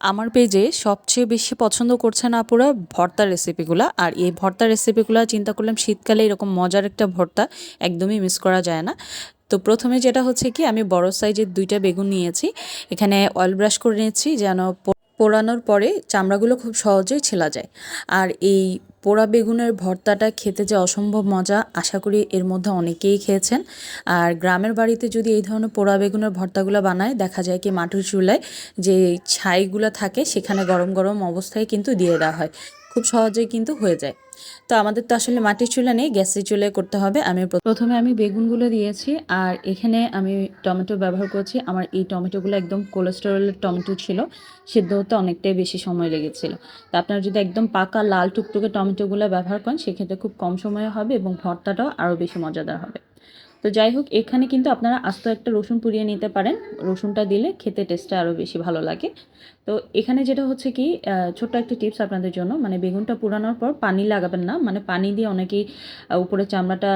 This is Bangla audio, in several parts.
আমার পেজে সবচেয়ে বেশি পছন্দ করছেন আপুরা ভর্তা রেসিপিগুলো আর এই ভর্তা রেসিপিগুলো চিন্তা করলাম শীতকালে এরকম মজার একটা ভর্তা একদমই মিস করা যায় না। তো প্রথমে যেটা হচ্ছে কি, আমি বড় সাইজের দুইটা বেগুন নিয়েছি। এখানে অয়েল ব্রাশ করে নিয়েছি যেন পোড়ানোর পরে চামড়াগুলো খুব সহজেই ছেলা যায়। আর এই পোড়া বেগুনের ভর্তাটা খেতে যে অসম্ভব মজা, আশা করি এর মধ্যে অনেকেই খেয়েছেন। আর গ্রামের বাড়িতে যদি এই ধরনের পোড়া বেগুনের ভর্তাগুলো বানায়, দেখা যায় কি মাটির চুলায় যে ছাইগুলো থাকে, সেখানে গরম গরম অবস্থায় কিন্তু দিয়ে দেওয়া হয়। খুব সহজেই কিন্তু হয়ে যায়। তো আমাদের তো আসলে মাটির চুলা নেই, গ্যাসের চুলায় করতে হবে। আমি প্রথমে আমি বেগুনগুলো দিয়েছি, আর এখানে আমি টমেটো ব্যবহার করছি। আমার এই টমেটোগুলো একদম কোলেস্টেরলের টমেটো ছিল, সেদ্ধ হতে অনেকটাই বেশি সময় লেগেছিল। তা আপনারা যদি একদম পাকা লাল টুকটুকে টমেটোগুলো ব্যবহার করেন, সেক্ষেত্রে খুব কম সময়ে হবে এবং ভর্তাটাও আরও বেশি মজাদার হবে। তো যাই হোক এখানে কিন্তু আপনারা আস্ত একটা রসুন পুড়িয়ে নিতে পারেন। রসুনটা দিলে খেতে টেস্টটা আরও বেশি ভালো লাগে। তো এখানে যেটা হচ্ছে কি ছোট্ট একটা টিপস আপনাদের জন্য। মানে বেগুনটা পুরানোর পর পানি লাগাবেন না। মানে পানি দিয়ে অনেকেই উপরে চামড়াটা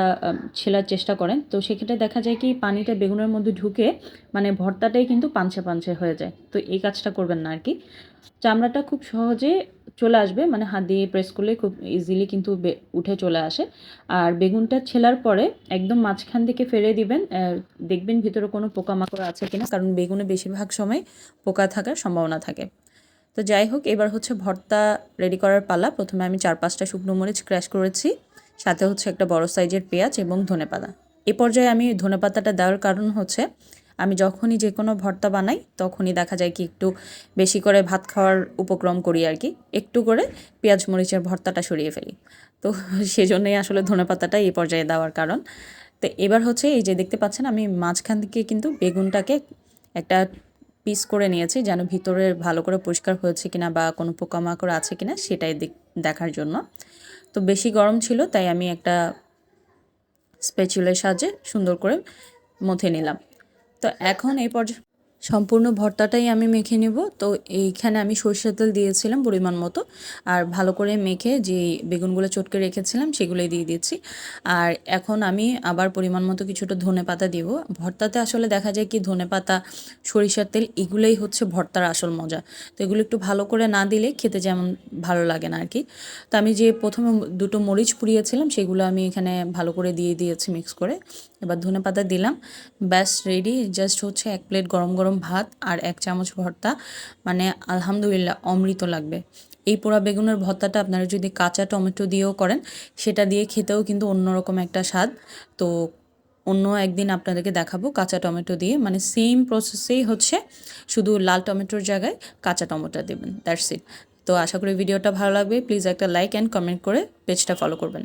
ছেলার চেষ্টা করেন। তো সেক্ষেত্রে দেখা যায় কি, পানিটা বেগুনের মধ্যে ঢুকে মানে ভর্তাটাই কিন্তু পাঞ্চে পাঞ্চে হয়ে যায়। তো এই কাজটা করবেন না আর কি চামড়াটা খুব সহজে চলে আসবে মানে হাত দিয়ে প্রেস করলে খুব ইজিলি কিন্তু উঠে চলে আসে। আর বেগুনটা ছেলার পরে একদম মাঝখান থেকে ফেলে দিবেন দেখবেন ভিতরে কোনো পোকামাকড় আছে কিনা, কারণ বেগুনে বেশিরভাগ সময় পোকা থাকার সম্ভাবনা থাকে। তো যাই হোক, এবার হচ্ছে ভর্তা রেডি করার পালা। প্রথমে আমি চার পাঁচটা শুকনো মরিচ ক্র্যাশ করেছি, সাথে হচ্ছে একটা বড় সাইজের পেঁয়াজ এবং ধনেপাতা। এ পর্যায়ে আমি ধনেপাতাটা দেওয়ার কারণ হচ্ছে আমি যখনই যে কোনো ভর্তা বানাই, তখনই দেখা যায় কি একটু বেশি করে ভাত খাওয়ার উপক্রম করি আর কি। একটু করে পেঁয়াজ মরিচের ভর্তাটা সরিয়ে ফেলি। তো সেজন্যই আসলে ধনেপাতাটা এই পর্যায়ে দেওয়ার কারণ। তো এবার হচ্ছে এই যে দেখতে পাচ্ছেন, আমি মাঝখান থেকে কিন্তু বেগুনটাকে একটা পিস করে নিয়েছি যেন ভিতরে ভালো করে পরিষ্কার হয়েছে কিনা বা কোনো পোকামাকড় আছে কিনা সেটাই দেখার জন্য। তো বেশি গরম ছিল, তাই আমি একটা স্পেচুলের সাহায্যে সুন্দর করে মথে নিলাম। তো এখন এই পর্যায়ে সম্পূর্ণ ভর্তাটাই আমি মেখে নেব। তো এইখানে আমি সরষের তেল দিয়েছিলাম পরিমাণ মতো। আর ভালো করে মেখে যে বেগুনগুলো চটকে রেখেছিলাম সেগুলোই দিয়ে দিচ্ছি। আর এখন আমি আবার পরিমাণ মতো কিছুটা ধনে পাতা দিব। ভর্তাতে আসলে দেখা যায় কি ধনে পাতা, সরিষার তেল এগুলোই হচ্ছে ভর্তার আসল মজা। তো এগুলো একটু ভালো করে না দিলে খেতে যেমন ভালো লাগে না আর কি তো আমি যে প্রথমে দুটো মরিচ পুড়িয়েছিলাম সেগুলো আমি এখানে ভালো করে দিয়ে দিয়েছি মিক্স করে। এবার ধনে পাতা দিলাম। ব্যাস রেডি। জাস্ট হচ্ছে এক প্লেট গরম গরম গরম ভাত আর এক চামচ ভর্তা মানে আলহামদুলিল্লাহ অমৃত লাগবে। এই পোড়া বেগুনের ভর্তাটা আপনারা যদি কাঁচা টমেটো দিয়েও করেন, সেটা দিয়ে খেতেও কিন্তু অন্যরকম একটা স্বাদ। তো অন্য একদিন আপনাদেরকে দেখাবো কাঁচা টমেটো দিয়ে মানে সেম প্রসেসেই হচ্ছে, শুধু লাল টমেটোর জায়গায় কাঁচা টমেটো দেবেন দ্যাটস ইট তো আশা করি ভিডিওটা ভালো লাগবে প্লিজ একটা লাইক অ্যান্ড কমেন্ট করে পেজটা ফলো করবেন।